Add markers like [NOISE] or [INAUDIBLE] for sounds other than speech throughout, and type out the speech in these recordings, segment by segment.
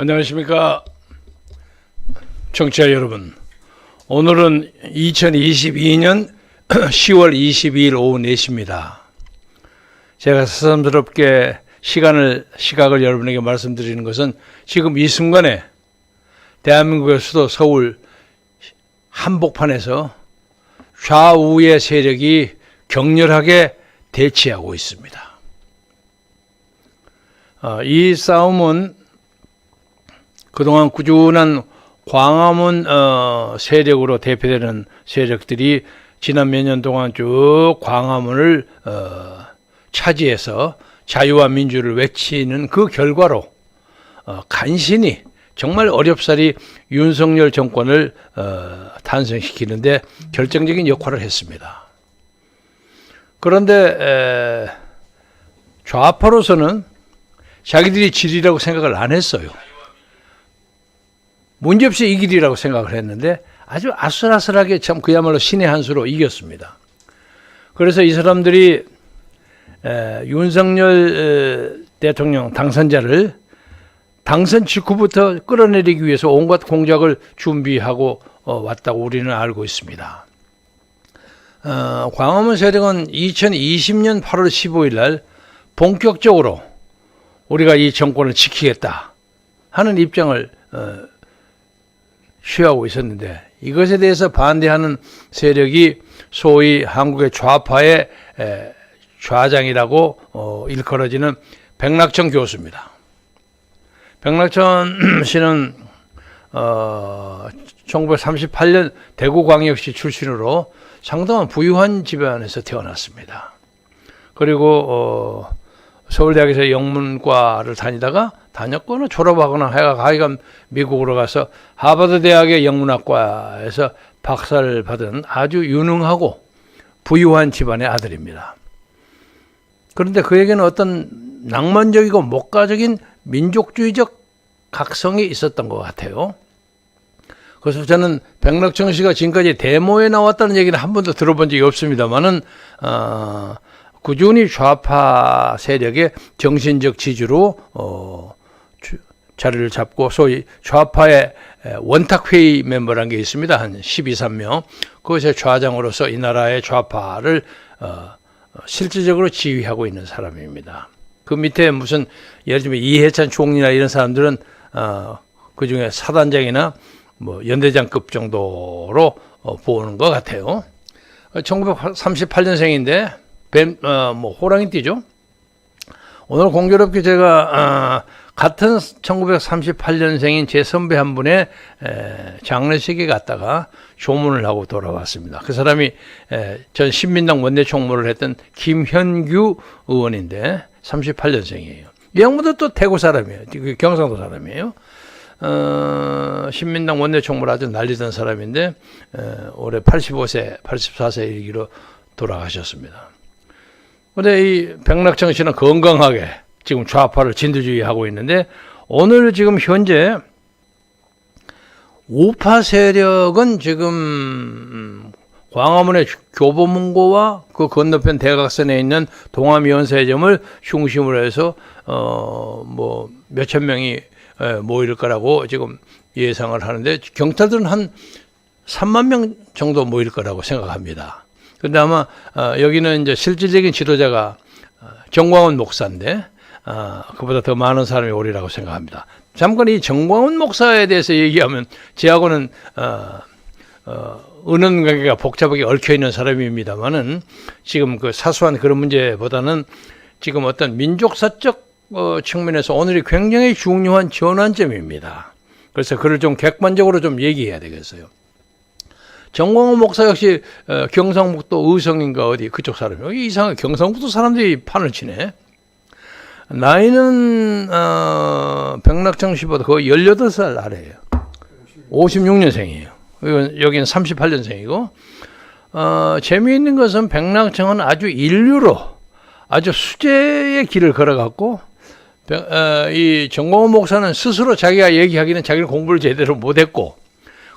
안녕하십니까. 청취자 여러분. 오늘은 2022년 10월 22일 오후 4시입니다. 제가 새삼스럽게 시간을 시각을 여러분에게 말씀드리는 것은 지금 이 순간에 대한민국의 수도 서울 한복판에서 좌우의 세력이 격렬하게 대치하고 있습니다. 어, 이 싸움은 그동안 꾸준한 광화문 어, 세력으로 대표되는 세력들이 지난 몇 년 동안 쭉 광화문을 어, 차지해서 자유와 민주를 외치는 그 결과로 어, 간신히 정말 어렵사리 윤석열 정권을 어, 탄생시키는데 결정적인 역할을 했습니다. 그런데 에, 좌파로서는 자기들이 질이라고 생각을 안 했어요. 문제없이 이 길이라고 생각을 했는데 아주 아슬아슬하게 참 그야말로 신의 한 수로 이겼습니다. 그래서 이 사람들이 에, 윤석열 에, 대통령 당선자를 당선 직후부터 끌어내리기 위해서 온갖 공작을 준비하고 어, 왔다고 우리는 알고 있습니다. 어, 광화문 세력은 2020년 8월 15일 날 본격적으로 우리가 이 정권을 지키겠다 하는 입장을 어, 취하고 있었는데 이것에 대해서 반대하는 세력이 소위 한국의 좌파의 에, 좌장이라고 어, 일컬어지는 백낙천 교수입니다. 백낙천 [CLEARS THROAT] 씨는 어, 1938년 대구광역시 출신으로 상당한 부유한 집안에서 태어났습니다. 그리고 어, 서울대학에서 영문과를 다니다가 다녔거나 졸업하거나 해가 하여간 미국으로 가서 하버드 대학의 영문학과에서 박사를 받은 아주 유능하고 부유한 집안의 아들입니다. 그런데 그에게는 어떤 낭만적이고 목가적인 민족주의적 각성이 있었던 것 같아요. 그래서 저는 백낙청 씨가 지금까지 데모에 나왔다는 얘기는 한 번도 들어본 적이 없습니다만은 어, 꾸준히 좌파 세력의 정신적 지주로 어, 주, 자리를 잡고 소위 좌파의 원탁회의 멤버라는 게 있습니다. 한 12, 3명. 그것의 좌장으로서 이 나라의 좌파를 어, 실질적으로 지휘하고 있는 사람입니다. 그 밑에 무슨 예를 들면 이해찬 총리나 이런 사람들은 어, 그 중에 사단장이나 뭐 연대장급 정도로 어, 보는 것 같아요. 1938년생인데 뱀, 어, 뭐 호랑이 띠죠. 오늘 공교롭게 제가 어, 같은 1938년생인 제 선배 한 분의 에, 장례식에 갔다가 조문을 하고 돌아왔습니다. 그 사람이 에, 전 신민당 원내 총무를 했던 김현규 의원인데 38년생이에요. 이 양반도 또 대구 사람이에요. 그 경상도 사람이에요. 어, 신민당 원내 총무를 아주 날리던 사람인데 어, 올해 85세, 84세 일기로 돌아가셨습니다. 근데 이 백낙천 씨는 건강하게 지금 좌파를 진두지휘하고 있는데 오늘 지금 현재 우파 세력은 지금 광화문의 교보문고와 그 건너편 대각선에 있는 동아미연세점을 중심으로 해서 어 뭐 몇천 명이 모일 거라고 지금 예상을 하는데 경찰들은 한 3만 명 정도 모일 거라고 생각합니다. 근데 아마 어, 여기는 이제 실질적인 지도자가 어, 정광훈 목사인데 어, 그보다 더 많은 사람이 오리라고 생각합니다. 잠깐 이 정광훈 목사에 대해서 얘기하면 제하고는 어, 어, 은은 관계가 복잡하게 얽혀 있는 사람입니다만은 지금 그 사소한 그런 문제보다는 지금 어떤 민족사적 어, 측면에서 오늘이 굉장히 중요한 전환점입니다. 그래서 그를 좀 객관적으로 좀 얘기해야 되겠어요. 정광훈 목사 역시 어, 경상북도 의성인가 어디 그쪽 사람이에요. 이상하게 경상북도 사람들이 판을 치네. 나이는 어, 백낙청 씨보다 거의 18살 아래예요. 56년생이에요. 여기는 38년생이고 어, 재미있는 것은 백낙청은 아주 인류로 아주 수재의 길을 걸어갔고 어, 이 정광훈 목사는 스스로 자기가 얘기하기는 자기는 공부를 제대로 못했고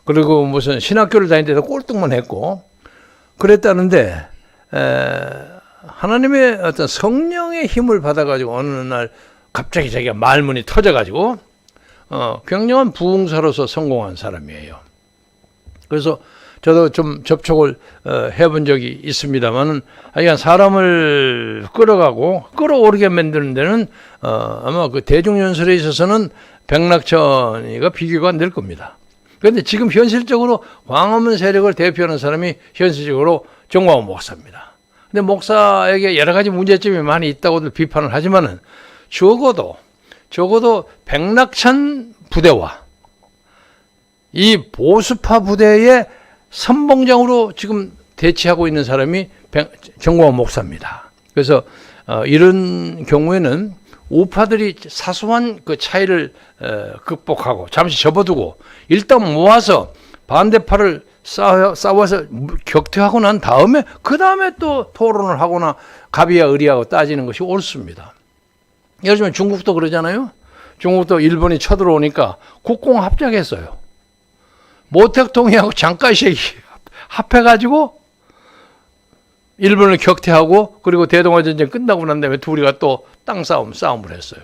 그리고 무슨 신학교를 다니는데도 꼴등만 했고 그랬다는데 에, 하나님의 어떤 성령의 힘을 받아가지고 어느 날 갑자기 자기가 말문이 터져가지고 어, 굉장한 부흥사로서 성공한 사람이에요. 그래서 저도 좀 접촉을 어, 해본 적이 있습니다만은 하여간 사람을 끌어가고 끌어오르게 만드는 데는 어, 아마 그 대중연설에 있어서는 백낙천이가 비교가 안 될 겁니다. 그런데 지금 현실적으로 광화문 세력을 대표하는 사람이 현실적으로 정광훈 목사입니다. 근데 목사에게 여러 가지 문제점이 많이 있다고들 비판을 하지만은 적어도 적어도 백낙천 부대와 이 보수파 부대의 선봉장으로 지금 대치하고 있는 사람이 백- 정광훈 목사입니다. 그래서 어, 이런 경우에는 우파들이 사소한 그 차이를 어, 극복하고 잠시 접어두고 일단 모아서 반대파를 싸워, 싸워서 격퇴하고 난 다음에 그 다음에 또 토론을 하거나 갑이야 의리하고 따지는 것이 옳습니다. 예를 들면 중국도 그러잖아요. 중국도 일본이 쳐들어오니까 국공 합작했어요. 모택동이하고 장가시에 합해가지고 일본을 격퇴하고 그리고 대동아 전쟁 끝나고 난 다음에 둘이가 또 땅 싸움 싸움을 했어요.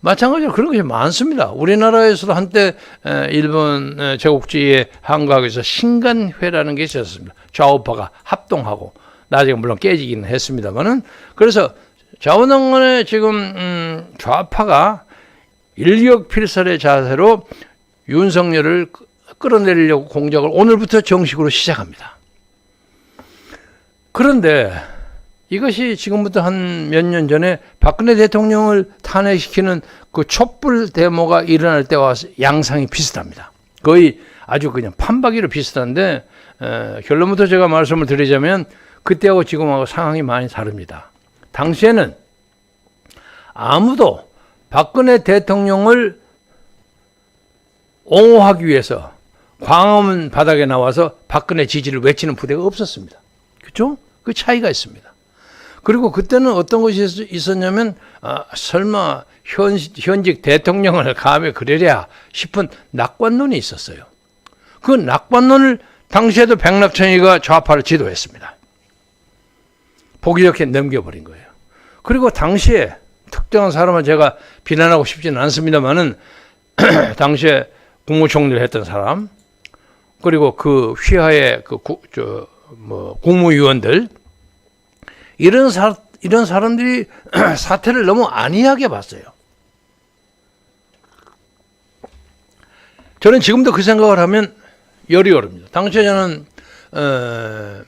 마찬가지로 그런 것이 많습니다. 우리나라에서도 한때 에, 일본 에, 제국주의의 한국에서 신간회라는 게 있었습니다. 좌우파가 합동하고 나중에 물론 깨지기는 했습니다만은 그래서 좌우당간에 지금 음, 좌파가 일격필설의 자세로 윤석열을 끄- 끌어내리려고 공작을 오늘부터 정식으로 시작합니다. 그런데 이것이 지금부터 한 몇 년 전에 박근혜 대통령을 탄핵시키는 그 촛불 데모가 일어날 때와 양상이 비슷합니다. 거의 아주 그냥 판박이로 비슷한데 에, 결론부터 제가 말씀을 드리자면 그때하고 지금하고 상황이 많이 다릅니다. 당시에는 아무도 박근혜 대통령을 옹호하기 위해서 광화문 바닥에 나와서 박근혜 지지를 외치는 부대가 없었습니다. 그죠? 그 차이가 있습니다. 그리고 그때는 어떤 것이 있- 있었냐면 아, 설마 현, 현직 대통령을 감히 그러랴 싶은 낙관론이 있었어요. 그 낙관론을 당시에도 백낙천이가 좌파를 지도했습니다. 보기 좋게 넘겨버린 거예요. 그리고 당시에 특정한 사람을 제가 비난하고 싶지는 않습니다만은 [CLEARS THROAT] 당시에 국무총리를 했던 사람 그리고 그 휘하의 그저뭐 국무위원들 이런 사 이런 사람들이 [CLEARS THROAT] 사태를 너무 안이하게 봤어요. 저는 지금도 그 생각을 하면 열이 오릅니다. 당시에 저는 어,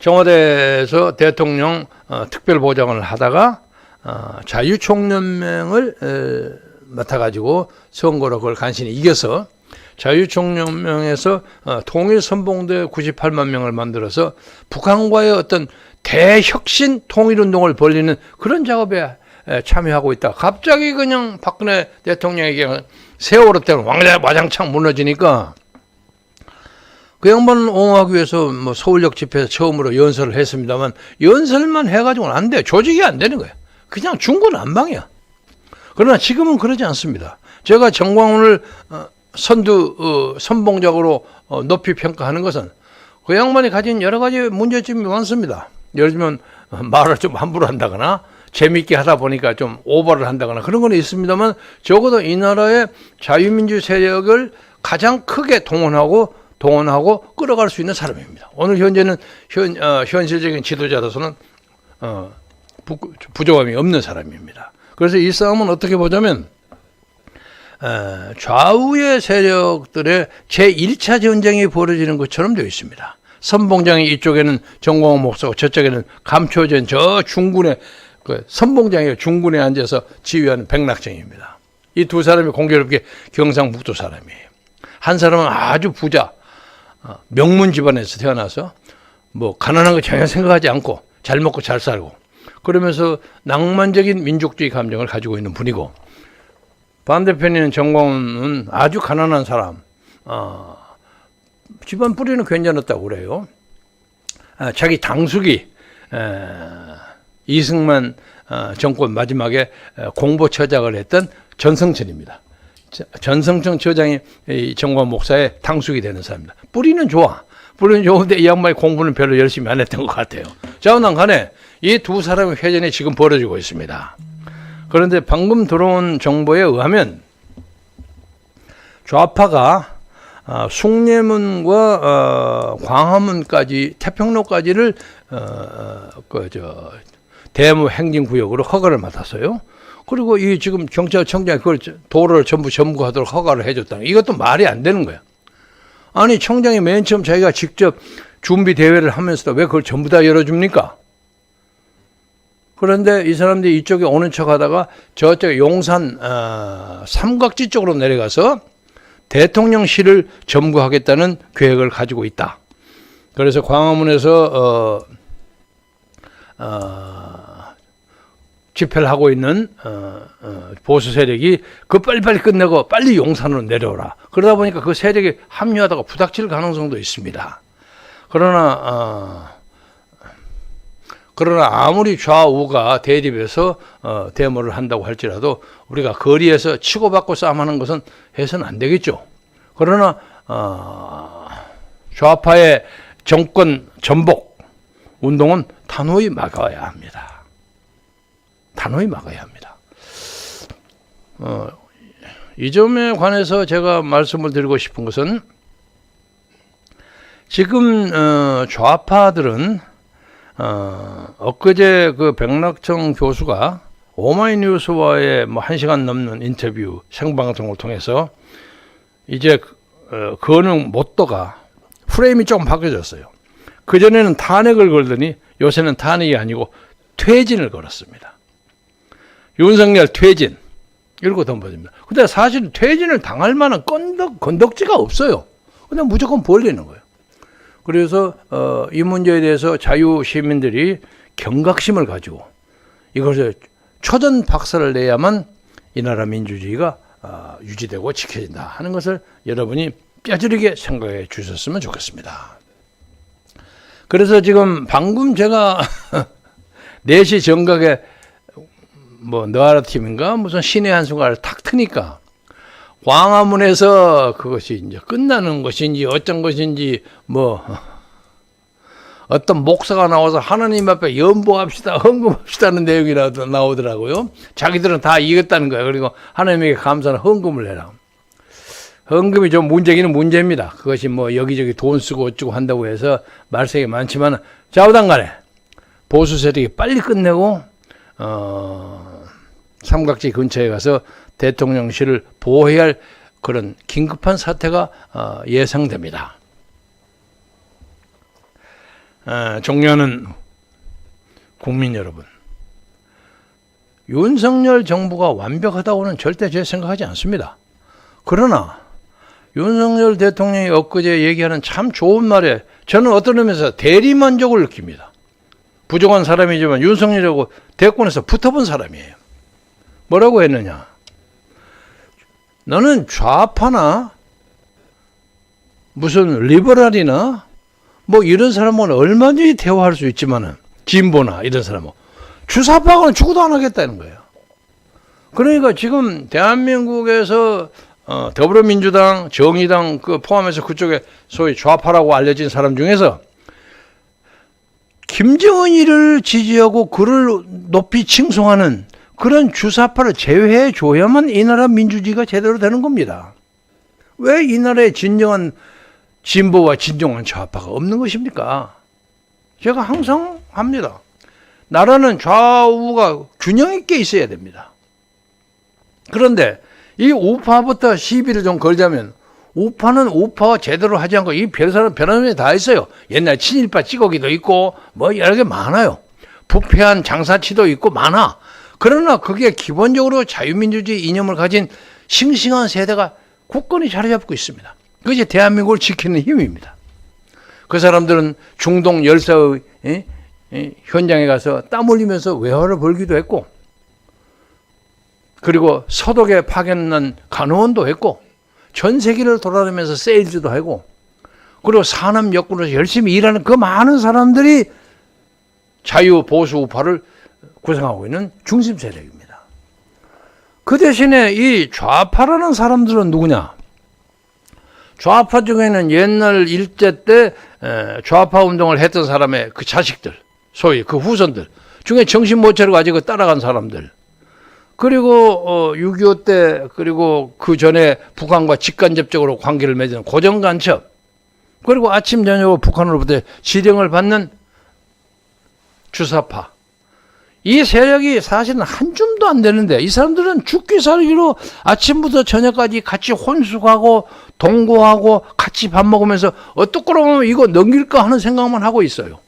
청와대에서 대통령 어, 특별보좌관을 하다가 어, 자유총연맹을 에, 맡아가지고 선거로 그걸 간신히 이겨서 자유총연맹에서 어, 통일선봉대 98만 명을 만들어서 북한과의 어떤 대혁신 통일운동을 벌리는 그런 작업에 에, 참여하고 있다. 갑자기 그냥 박근혜 대통령에게 세월호 때는 왕자 와장창 무너지니까 그 양반은 옹호하기 위해서 뭐 서울역 집회에서 처음으로 연설을 했습니다만 연설만 해가지고는 안 돼요. 조직이 안 되는 거예요. 그냥 중구난방이야. 그러나 지금은 그러지 않습니다. 제가 정광훈을 어, 선두 어, 선봉적으로 어, 높이 평가하는 것은 그 양반이 가진 여러 가지 문제점이 많습니다. 예를 들면 어, 말을 좀 함부로 한다거나 재미있게 하다 보니까 좀 오버를 한다거나 그런 건 있습니다만 적어도 이 나라의 자유민주 세력을 가장 크게 동원하고 동원하고 끌어갈 수 있는 사람입니다. 오늘 현재는 현, 어, 현실적인 지도자로서는 어, 부, 부족함이 없는 사람입니다. 그래서 이 싸움은 어떻게 보자면 어, 좌우의 세력들의 제1차 전쟁이 벌어지는 것처럼 되어 있습니다. 선봉장이 이쪽에는 정광훈 목사고 저쪽에는 감초전 저 중군에 그 선봉장이 중군에 앉아서 지휘하는 백낙정입니다. 이 두 사람이 공교롭게 경상북도 사람이에요. 한 사람은 아주 부자 어, 명문 집안에서 태어나서 뭐 가난한 거 전혀 생각하지 않고 잘 먹고 잘 살고 그러면서 낭만적인 민족주의 감정을 가지고 있는 분이고 반대편에는 정광훈은 아주 가난한 사람 어, 집안 뿌리는 괜찮았다고 그래요. 아, 자기 당숙이 에, 이승만 어, 정권 마지막에 에, 공보처장을 했던 전성천입니다. 저- 전성천 처장이 이 정광 목사의 당숙이 되는 사람입니다. 뿌리는 좋아. 뿌리는 좋은데 이 양반이 공부는 별로 열심히 안 했던 것 같아요. 자우난 간에 이 두 사람의 회전이 지금 벌어지고 있습니다. 그런데 방금 들어온 정보에 의하면 좌파가 어, 숭례문과 어, 광화문까지 태평로까지를 어, 그저 대무 행정구역으로 허가를 맡았어요. 그리고 이 지금 경찰청장이 그걸 도로를 전부 점거하도록 허가를 해줬다는 거. 이것도 말이 안 되는 거야. 아니 청장이 맨 처음 자기가 직접 준비 대회를 하면서도 왜 그걸 전부 다 열어줍니까? 그런데 이 사람들이 이쪽에 오는 척 하다가 저쪽 용산 어, 삼각지 쪽으로 내려가서 대통령실을 점거하겠다는 계획을 가지고 있다. 그래서 광화문에서 어, 어, 집회를 하고 있는 어, 어, 보수 세력이 그 빨리빨리 끝내고 빨리 용산으로 내려오라. 그러다 보니까 그 세력이 합류하다가 부닥칠 가능성도 있습니다. 그러나 어, 그러나 아무리 좌우가 대립해서 어, 데모를 한다고 할지라도 우리가 거리에서 치고받고 싸움하는 것은 해서는 안 되겠죠. 그러나 어, 좌파의 정권 전복 운동은 단호히 막아야 합니다. 단호히 막아야 합니다. 어, 이 점에 관해서 제가 말씀을 드리고 싶은 것은 지금 어, 좌파들은 어, 엊그제 그 백낙청 교수가 오마이뉴스와의 뭐한 시간 넘는 인터뷰 생방송을 통해서 이제 어, 거능 못도가 프레임이 조금 바뀌어졌어요. 그전에는 탄핵을 걸더니 요새는 탄핵이 아니고 퇴진을 걸었습니다. 윤석열 퇴진. 이러고 덤벼집니다. 근데 사실 퇴진을 당할 만한 건덕, 건덕지가 없어요. 그냥 무조건 벌리는 거예요. 그래서 어, 이 문제에 대해서 자유 시민들이 경각심을 가지고 이것을 초전 박살을 내야만 이 나라 민주주의가 어, 유지되고 지켜진다 하는 것을 여러분이 뼈저리게 생각해 주셨으면 좋겠습니다. 그래서 지금 방금 제가 [LAUGHS] 4시 정각에 뭐 너하라 팀인가 무슨 신의 한순간을 탁 트니까 광화문에서 그것이 이제 끝나는 것인지 어쩐 것인지 뭐 [LAUGHS] 어떤 목사가 나와서 하나님 앞에 연보합시다 헌금합시다는 내용이 나- 나오더라고요. 자기들은 다 이겼다는 거예요. 그리고 하나님에게 감사는 헌금을 해라. 헌금이 좀 문제기는 문제입니다. 그것이 뭐 여기저기 돈 쓰고 어쩌고 한다고 해서 말썽이 많지만 좌우당 간에 보수 세력이 빨리 끝내고 어, 삼각지 근처에 가서 대통령실을 보호해야 할 그런 긴급한 사태가 어, 예상됩니다. 어, 종료는 국민 여러분. 윤석열 정부가 완벽하다고는 절대 제 생각하지 않습니다. 그러나 윤석열 대통령이 엊그제 얘기하는 참 좋은 말에 저는 어떤 의미에서 대리만족을 느낍니다. 부족한 사람이지만 윤석열하고 대권에서 붙어본 사람이에요. 뭐라고 했느냐? 너는 좌파나 무슨 리버럴이나 뭐 이런 사람은 얼마든지 대화할 수 있지만은 진보나 이런 사람은 주사파고는 죽어도 안 하겠다는 거예요. 그러니까 지금 대한민국에서 어, 더불어민주당, 정의당 그 포함해서 그쪽에 소위 좌파라고 알려진 사람 중에서 김정은이를 지지하고 그를 높이 칭송하는 그런 주사파를 제외해 줘야만 이 나라 민주주의가 제대로 되는 겁니다. 왜 이 나라에 진정한 진보와 진정한 좌파가 없는 것입니까? 제가 항상 합니다. 나라는 좌우가 균형 있게 있어야 됩니다. 그런데 이 우파부터 시비를 좀 걸자면 우파는 우파와 제대로 하지 않고 이 별사람 변함이 다 있어요. 옛날 친일파 찌꺼기도 있고 뭐 여러 개 많아요. 부패한 장사치도 있고 많아. 그러나 그게 기본적으로 자유민주주의 이념을 가진 싱싱한 세대가 굳건히 자리 잡고 있습니다. 그게 대한민국을 지키는 힘입니다. 그 사람들은 중동 열사의 예? 예? 현장에 가서 땀 흘리면서 외화를 벌기도 했고, 그리고 서독에 파견난 간호원도 했고, 전 세계를 돌아다니면서 세일즈도 하고, 그리고 산업 여건으로서 열심히 일하는 그 많은 사람들이 자유 보수 우파를 구성하고 있는 중심 세력입니다. 그 대신에 이 좌파라는 사람들은 누구냐? 좌파 중에는 옛날 일제 때 에, 좌파 운동을 했던 사람의 그 자식들, 소위 그 후손들 중에 정신 못 차리고 아직 그 따라간 사람들. 그리고 어, 6.25 때 그리고 그 전에 북한과 직간접적으로 관계를 맺은 고정간첩 그리고 아침 저녁으로 북한으로부터 지령을 받는 주사파 이 세력이 사실은 한 줌도 안 되는데 이 사람들은 죽기 살기로 아침부터 저녁까지 같이 혼숙하고 동거하고 같이 밥 먹으면서 어떻게 그러면 이거 넘길까 하는 생각만 하고 있어요.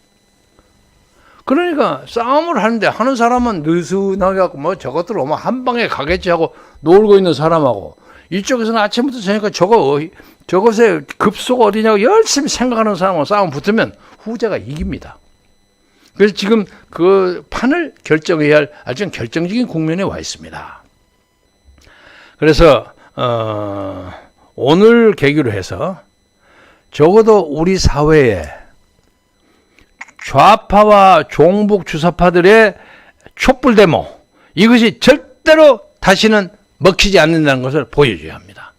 그러니까 싸움을 하는데 하는 사람은 느슨하게 갖고 뭐 저것들 오면 한 방에 가겠지 하고 놀고 있는 사람하고 이쪽에서는 아침부터 저녁까지 저거 어- 저것의 급소가 어디냐고 열심히 생각하는 사람하고 싸움 붙으면 후자가 이깁니다. 그래서 지금 그 판을 결정해야 할 아주 결정적인 국면에 와 있습니다. 그래서 어, 오늘 계기로 해서 적어도 우리 사회에 좌파와 종북 주사파들의 촛불 데모 이것이 절대로 다시는 먹히지 않는다는 것을 보여줘야 합니다.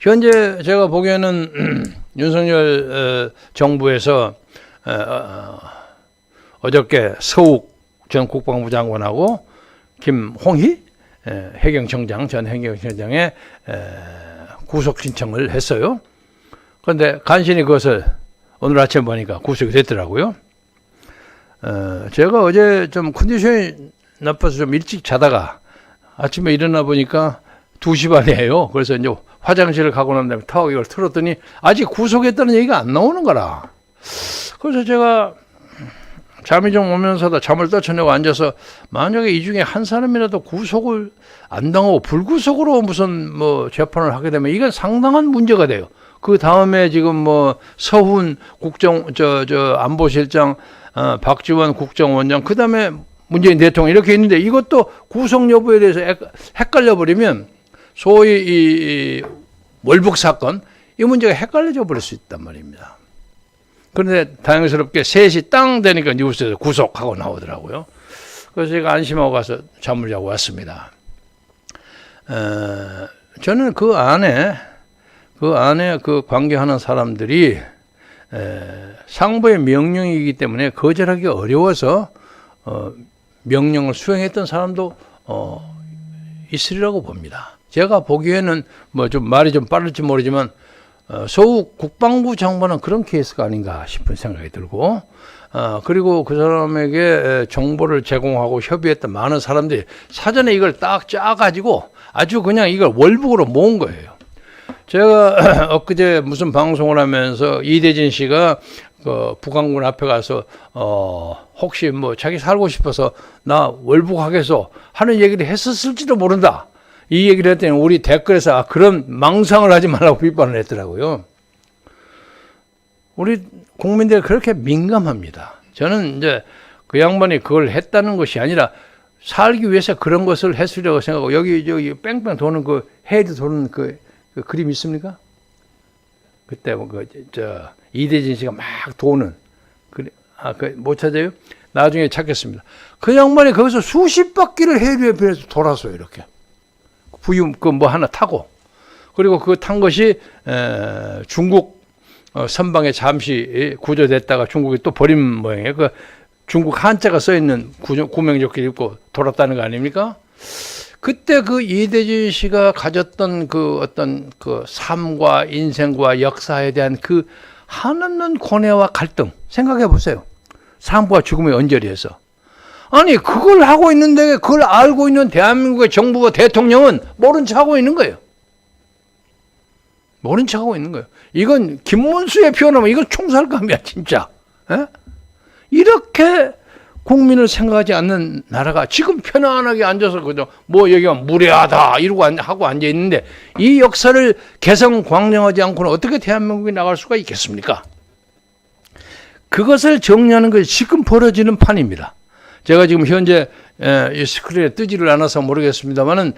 현재 제가 보기에는 [CLEARS THROAT] 윤석열 어, 정부에서 어, 어, 어저께 서욱 전 국방부 장관하고 김홍희 에, 해경청장 전 해경청장의 에, 구속 신청을 했어요. 그런데 간신히 그것을 오늘 아침 보니까 구속이 됐더라고요. 어, 제가 어제 좀 컨디션이 나빠서 좀 일찍 자다가 아침에 일어나 보니까 2시 반이에요. 그래서 이제 화장실을 가고 난 다음에 타고 이걸 틀었더니 아직 구속했다는 얘기가 안 나오는 거라. 그래서 제가 잠이 좀 오면서도 잠을 떨쳐내고 앉아서 만약에 이 중에 한 사람이라도 구속을 안 당하고 불구속으로 무슨 뭐 재판을 하게 되면 이건 상당한 문제가 돼요. 그 다음에 지금 뭐 서훈 국정 저 저 안보실장 어, 박지원 국정원장 그 다음에 문재인 대통령 이렇게 있는데 이것도 구속 여부에 대해서 헷- 헷갈려 버리면 소위 이, 이 월북 사건 이 문제가 헷갈려져 버릴 수 있단 말입니다. 그런데 다행스럽게 3시 땅 되니까 뉴스에서 구속하고 나오더라고요. 그래서 제가 안심하고 가서 잠을 자고 왔습니다. 어, 저는 그 안에 그 안에 그 관계하는 사람들이 에, 상부의 명령이기 때문에 거절하기 어려워서 어, 명령을 수행했던 사람도 어, 있으리라고 봅니다. 제가 보기에는 뭐 좀 말이 좀 빠를지 모르지만 어, 서욱 국방부 장관은 그런 케이스가 아닌가 싶은 생각이 들고 어, 그리고 그 사람에게 에, 정보를 제공하고 협의했던 많은 사람들이 사전에 이걸 딱 짜가지고 아주 그냥 이걸 월북으로 모은 거예요. 제가 [CLEARS THROAT] 엊그제 무슨 방송을 하면서 이대진 씨가 그 북한군 앞에 가서 어 혹시 뭐 자기 살고 싶어서 나 월북하겠어 하는 얘기를 했었을지도 모른다. 이 얘기를 했더니 우리 댓글에서 아, 그런 망상을 하지 말라고 비판을 했더라고요. 우리 국민들이 그렇게 민감합니다. 저는 이제 그 양반이 그걸 했다는 것이 아니라 살기 위해서 그런 것을 했으려고 생각하고 여기 저기 뺑뺑 도는 그 헤드 도는 그, 그 그림 있습니까? 그때 뭐그저 이대진 씨가 막 도는 그 아그 못 찾아요? 나중에 찾겠습니다. 그 양반이 거기서 수십 바퀴를 해류에 비해서 돌았어요 이렇게 부유 그 뭐 하나 타고 그리고 그 탄 것이 에, 중국 어, 선방에 잠시 구조됐다가 중국이 또 버린 모양이에요. 그 중국 한자가 써 있는 구명조끼를 입고 돌았다는 거 아닙니까? 그때 그 이대진 씨가 가졌던 그 어떤 그 삶과 인생과 역사에 대한 그 한없는 고뇌와 갈등 생각해 보세요. 삶과 죽음의 언저리에서. 아니, 그걸 하고 있는데 그걸 알고 있는 대한민국의 정부와 대통령은 모른 척 하고 있는 거예요. 모른 척 하고 있는 거예요. 이건 김문수의 표현하면 이건 총살감이야, 진짜. 에? 이렇게 국민을 생각하지 않는 나라가 지금 편안하게 앉아서 그저 뭐 얘기하면 무례하다 이러고 앉- 하고 앉아 있는데 이 역사를 개성 광명하지 않고는 어떻게 대한민국이 나갈 수가 있겠습니까? 그것을 정리하는 것이 지금 벌어지는 판입니다. 제가 지금 현재 에, 이 스크린에 뜨지를 않아서 모르겠습니다만은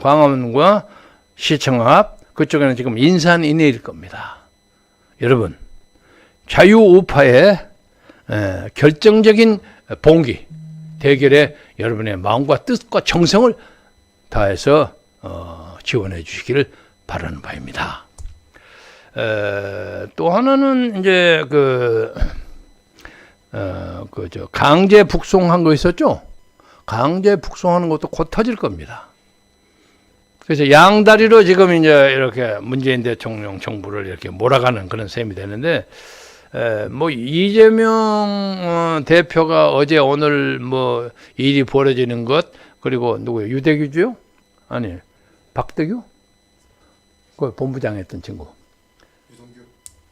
광화문과 시청 앞 그쪽에는 지금 인산 인해일 겁니다. 여러분 자유 우파의 에, 결정적인 봉기 대결에 여러분의 마음과 뜻과 정성을 다해서 어, 지원해 주시기를 바라는 바입니다. 에, 또 하나는 이제 그 어, 그저 강제 북송한 거 있었죠? 강제 북송하는 것도 곧 터질 겁니다. 그래서 양다리로 지금 이제 이렇게 문재인 대통령 정부를 이렇게 몰아가는 그런 셈이 되는데, 에, 뭐 이재명 어, 대표가 어제 오늘 뭐 일이 벌어지는 것 그리고 누구요? 유대규죠? 아니 박대규? 그 본부장 했던 친구.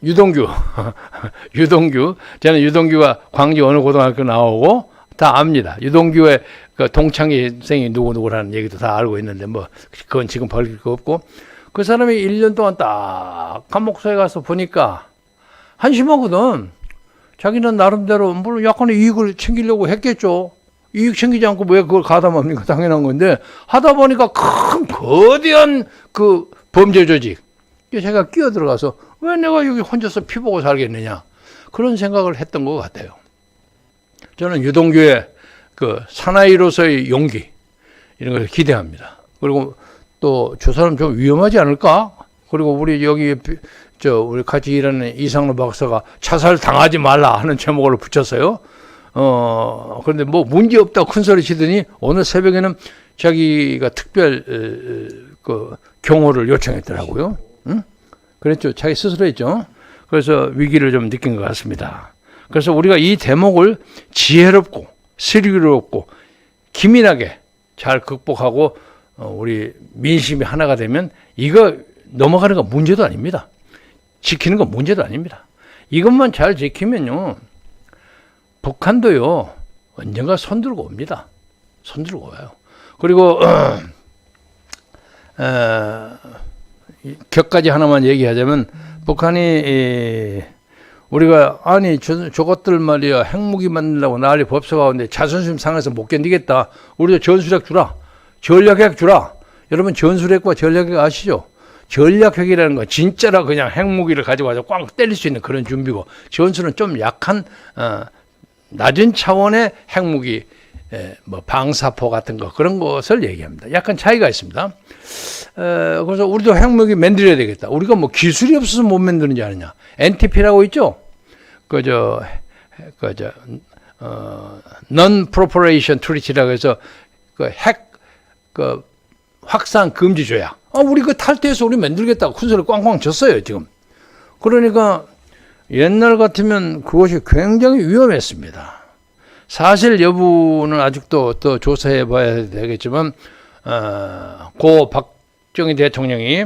유동규. [LAUGHS] 유동규. 저는 유동규가 광주 어느 고등학교 나오고 다 압니다. 유동규의 그 동창회생이 누구누구라는 얘기도 다 알고 있는데 뭐 그건 지금 벌릴 거 없고 그 사람이 1년 동안 딱 감옥소에 가서 보니까 한심하거든. 자기는 나름대로 물론 약간의 이익을 챙기려고 했겠죠. 이익 챙기지 않고 왜 그걸 가담합니까? [LAUGHS] 당연한 건데 하다 보니까 큰 거대한 그 범죄 조직. 제가 끼어 들어가서 왜 내가 여기 혼자서 피 보고 살겠느냐 그런 생각을 했던 것 같아요. 저는 유동규의 그 사나이로서의 용기 이런 걸 기대합니다. 그리고 또 저 사람 좀 위험하지 않을까? 그리고 우리 여기 비- 저 우리 같이 일하는 이상로 박사가 자살 당하지 말라 하는 제목을 붙였어요. 어 그런데 뭐 문제 없다고 큰 소리 치더니 오늘 새벽에는 자기가 특별 그 경호를 요청했더라고요. 응? 그랬죠. 자기 스스로 했죠. 그래서 위기를 좀 느낀 것 같습니다. 그래서 우리가 이 대목을 지혜롭고 슬기롭고 기민하게 잘 극복하고 어, 우리 민심이 하나가 되면 이거 넘어가는 건 문제도 아닙니다. 지키는 건 문제도 아닙니다. 이것만 잘 지키면요. 북한도요. 언젠가 손들고 옵니다. 손들고 와요. 그리고 [CLEARS THROAT] 어, 이 격까지 하나만 얘기하자면 북한이 이, 우리가 아니 저, 저것들 말이야 핵무기 만들려고 난리 법서가오는데 자존심 상해서 못 견디겠다. 우리도 전술핵 주라. 전략핵 주라. 여러분 전술핵과 전략핵 아시죠? 전략핵이라는 건 진짜라 그냥 핵무기를 가지고 와서 꽝 때릴 수 있는 그런 준비고 전술은 좀 약한 어, 낮은 차원의 핵무기 에, 뭐 방사포 같은 거 그런 것을 얘기합니다. 약간 차이가 있습니다. 에, 그래서 우리도 핵무기 만들어야 되겠다. 우리가 뭐 기술이 없어서 못 만드는지 아느냐. NTP라고 있죠. 그저 그저 어, Non-Proliferation Treaty라고 해서 그 핵 그 확산 금지 조약. 아, 우리 그 탈퇴해서 우리 만들겠다고 큰 소리 꽝꽝 쳤어요 지금. 그러니까 옛날 같으면 그것이 굉장히 위험했습니다. 사실 여부는 아직도 또 조사해 봐야 되겠지만 어, 고 박정희 대통령이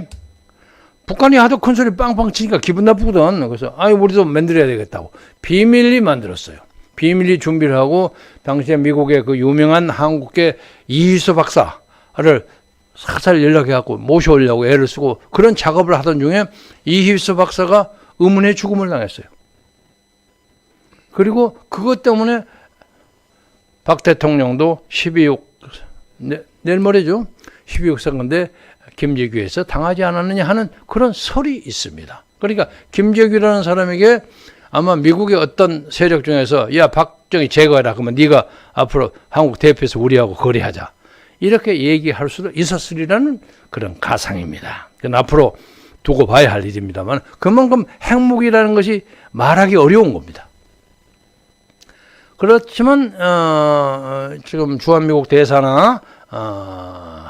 북한이 하도 큰 소리 빵빵 치니까 기분 나쁘거든. 그래서 아유 우리도 만들어야 되겠다고 비밀리 만들었어요. 비밀리 준비를 하고 당시에 미국의 그 유명한 한국계 이희수 박사를 사살 연락해 갖고 모셔오려고 애를 쓰고 그런 작업을 하던 중에 이희수 박사가 의문의 죽음을 당했어요. 그리고 그것 때문에 박 대통령도 12억 내, 내일 모레죠. 12억 선거인데 김재규에서 당하지 않았느냐 하는 그런 설이 있습니다. 그러니까 김재규라는 사람에게 아마 미국의 어떤 세력 중에서 야 박정희 제거해라 그러면 네가 앞으로 한국 대표에서 우리하고 거래하자 이렇게 얘기할 수도 있었으리라는 그런 가상입니다. 앞으로 두고 봐야 할 일입니다만 그만큼 핵무기라는 것이 말하기 어려운 겁니다. 그렇지만 어, 지금 주한미국 대사나 어,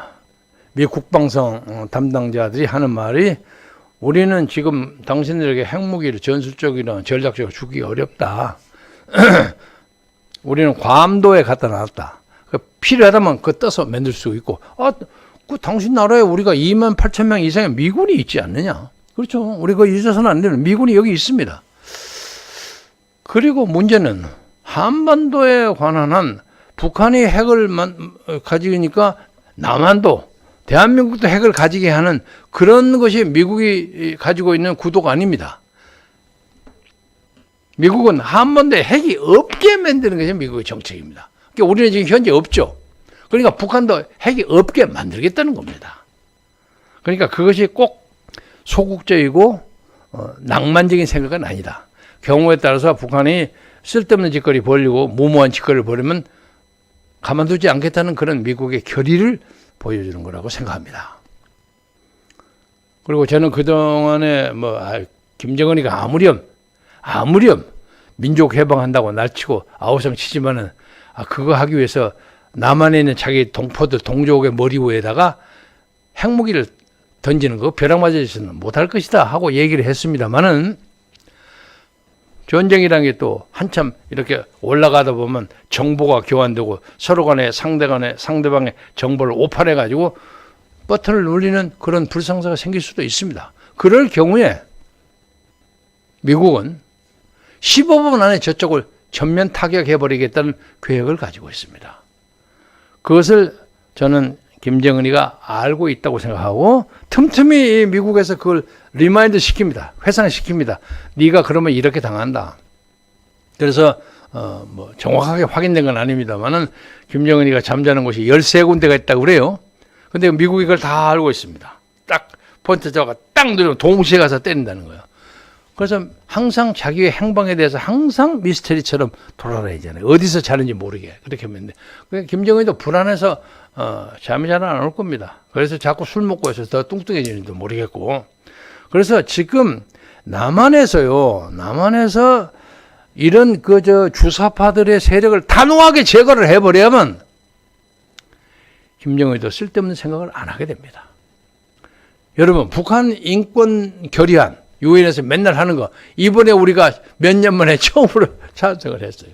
미 국방성 어, 담당자들이 하는 말이 우리는 지금 당신들에게 핵무기를 전술적이나 전략적으로 주기 어렵다. [CLEARS THROAT] 우리는 괌도에 갖다 놨다. 그 필요하다면 그거 떠서 만들 수 있고, 아, 그 당신 나라에 우리가 2만 8천 명 이상의 미군이 있지 않느냐? 그렇죠. 우리 그 잊어서는 안 되는 미군이 여기 있습니다. 그리고 문제는 한반도에 관한 한 북한이 핵을 가지니까 남한도 대한민국도 핵을 가지게 하는 그런 것이 미국이 가지고 있는 구도가 아닙니다. 미국은 한반도에 핵이 없게 만드는 것이 미국의 정책입니다. 그러니까 우리는 지금 현재 없죠. 그러니까 북한도 핵이 없게 만들겠다는 겁니다. 그러니까 그것이 꼭 소극적이고 어, 낭만적인 생각은 아니다. 경우에 따라서 북한이 쓸데없는 짓거리 벌리고 무모한 짓거리를 벌이면 가만두지 않겠다는 그런 미국의 결의를 보여주는 거라고 생각합니다. 그리고 저는 그동안에 뭐 아, 김정은이가 아무렴 아무렴 민족 해방한다고 날치고 아우성 치지만은 아 그거 하기 위해서 남한에 있는 자기 동포들 동족의 머리 위에다가 핵무기를 던지는 거 벼락 맞아서는 못할 것이다 하고 얘기를 했습니다만은 전쟁이라는 게 또 한참 이렇게 올라가다 보면 정보가 교환되고 서로 간에 상대 간에 상대방의 정보를 오판해 가지고 버튼을 눌리는 그런 불상사가 생길 수도 있습니다. 그럴 경우에 미국은 15분 안에 저쪽을 전면 타격해 버리겠다는 계획을 가지고 있습니다. 그것을 저는 김정은이가 알고 있다고 생각하고 틈틈이 미국에서 그걸 리마인드 시킵니다. 회상시킵니다. 네가 그러면 이렇게 당한다. 그래서 어 뭐 정확하게 확인된 건 아닙니다만은 김정은이가 잠자는 곳이 13군데가 있다고 그래요. 근데 미국이 그걸 다 알고 있습니다. 딱 포인트 잡아가 딱 누르면 동시에 가서 때린다는 거예요. 그래서 항상 자기의 행방에 대해서 항상 미스테리처럼 돌아다니잖아요. 어디서 자는지 모르게 그렇게. 그러니까 김정은도 불안해서 어, 잠이 잘 안 올 겁니다. 그래서 자꾸 술 먹고 해서 더 뚱뚱해지는지도 모르겠고. 그래서 지금 남한에서요, 남한에서 이런 그 저 주사파들의 세력을 단호하게 제거를 해버려야만 김정은도 쓸데없는 생각을 안 하게 됩니다. 여러분, 북한 인권 결의안, 유엔에서 맨날 하는 거, 이번에 우리가 몇 년 만에 [LAUGHS] 처음으로 찬성을 했어요.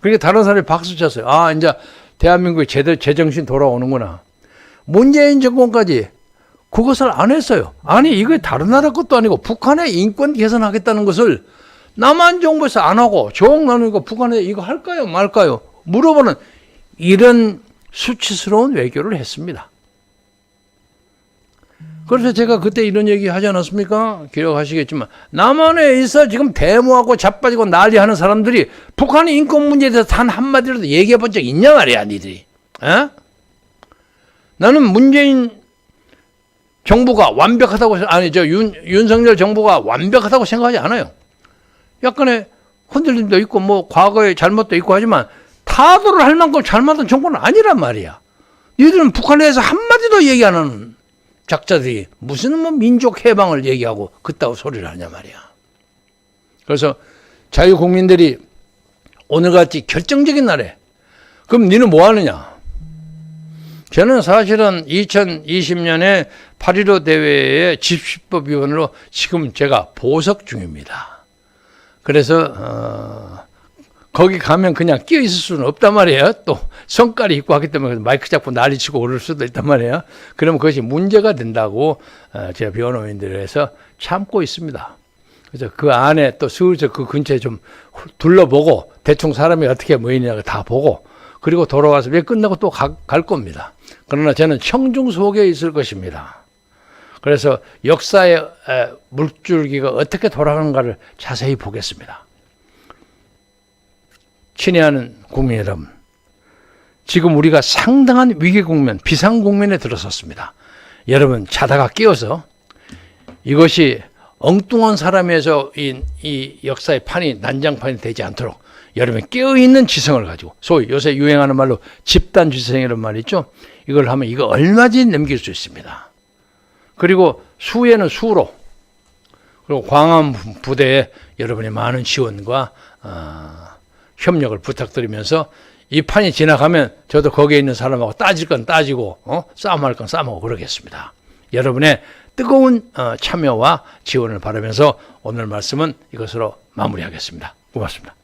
그러니까 다른 사람이 박수 쳤어요. 아, 이제 대한민국의 제대, 제정신 돌아오는구나. 문재인 정권까지 그것을 안 했어요. 아니, 이거 다른 나라 것도 아니고 북한의 인권 개선하겠다는 것을 남한 정부에서 안 하고 정 나는 거 북한에 이거 할까요 말까요 물어보는 이런 수치스러운 외교를 했습니다. 그래서 제가 그때 이런 얘기 하지 않았습니까? 기억하시겠지만 남한에 있어 지금 데모하고 자빠지고 난리하는 사람들이 북한의 인권 문제에 대해서 단 한마디라도 얘기해 본 적 있냐 말이야 니들이 에? 나는 문재인 정부가 완벽하다고 생- 아니 저 윤, 윤석열 정부가 완벽하다고 생각하지 않아요. 약간의 흔들림도 있고 뭐 과거의 잘못도 있고 하지만 타도를 할 만큼 잘못한 정권은 아니란 말이야. 니들은 북한에 대해서 한마디도 얘기 안 하는 작자들이 무슨 뭐 민족 해방을 얘기하고 그따구 소리를 하냐 말이야. 그래서 자유 국민들이 오늘같이 결정적인 날에 그럼 니는 뭐 하느냐? 저는 사실은 2020년에 8.15 대회의 집시법 위원으로 지금 제가 보석 중입니다. 그래서 어, 거기 가면 그냥 끼어 있을 수는 없단 말이에요. 또 성깔이 있고 하기 때문에 마이크 잡고 난리치고 오를 수도 있단 말이에요. 그러면 그것이 문제가 된다고 어, 제가 변호인들에서 참고 있습니다. 그래서 그 안에 또 슬슬 그 근처에 좀 둘러보고 대충 사람이 어떻게 모이냐고 다 보고 그리고 돌아와서 왜 끝나고 또 갈 겁니다. 그러나 저는 청중 속에 있을 것입니다. 그래서 역사의 에, 물줄기가 어떻게 돌아가는가를 자세히 보겠습니다. 친애하는 국민 여러분, 지금 우리가 상당한 위기 국면, 비상 국면에 들어섰습니다. 여러분 자다가 깨어서 이것이 엉뚱한 사람에서 이, 이 역사의 판이 난장판이 되지 않도록 여러분 깨어 있는 지성을 가지고 소위 요새 유행하는 말로 집단 지성이라는 말 있죠. 이걸 하면 이거 얼마든지 넘길 수 있습니다. 그리고 수에는 수로 그리고 광화문 부대에 여러분의 많은 지원과 어, 협력을 부탁드리면서 이 판이 지나가면 저도 거기에 있는 사람하고 따질 건 따지고 어? 싸움할 건 싸움하고 그러겠습니다. 여러분의 뜨거운 어, 참여와 지원을 바라면서 오늘 말씀은 이것으로 마무리하겠습니다. 고맙습니다.